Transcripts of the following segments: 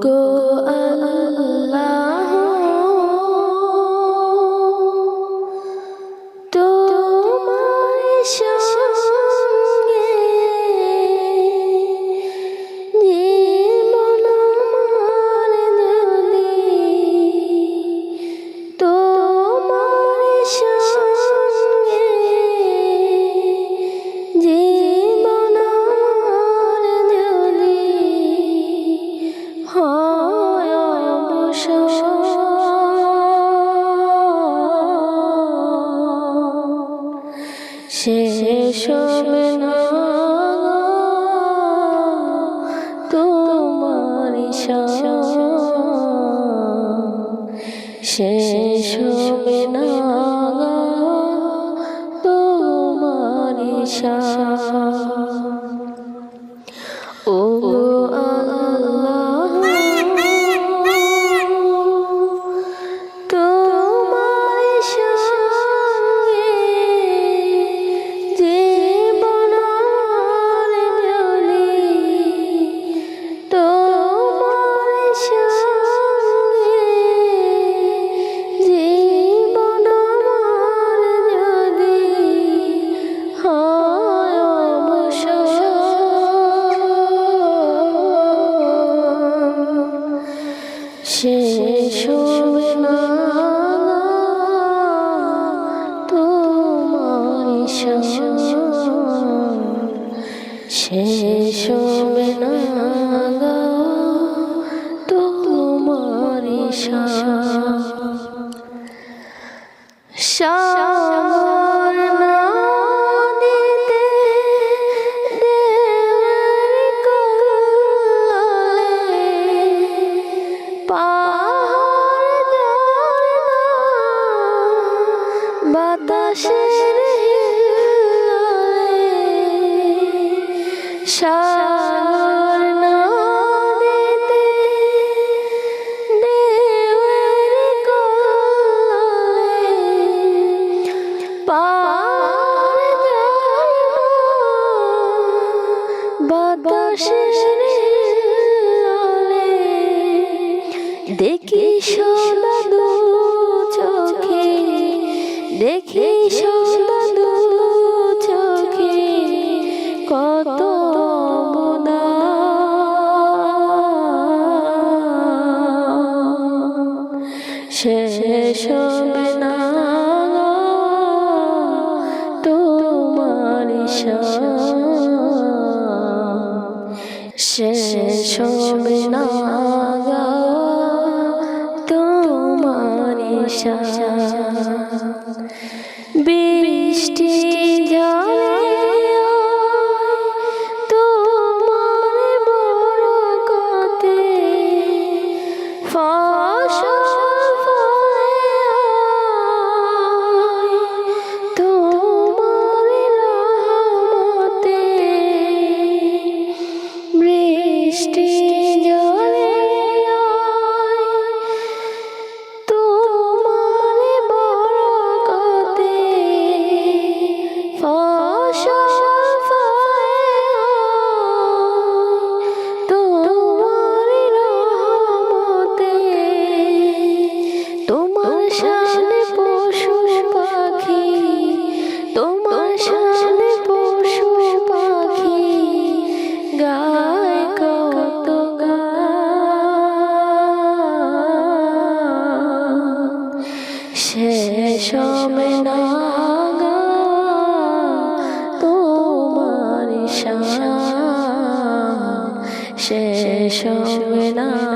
go. শেষ তোমার শেষ না সাগর নদীতে দেওয়ার কোলে পাহাড় ঝর্ণা বাতাসের হিললে সাগর আকাশের দেখি সদা চোখে দেখি সদা চোখে কত শেষ না তোমার সা শেষ হবে না তোমার সঙ্গে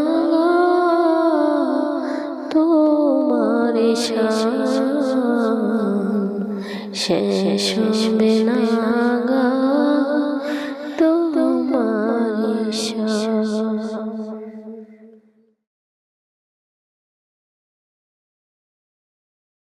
আসবে না গা।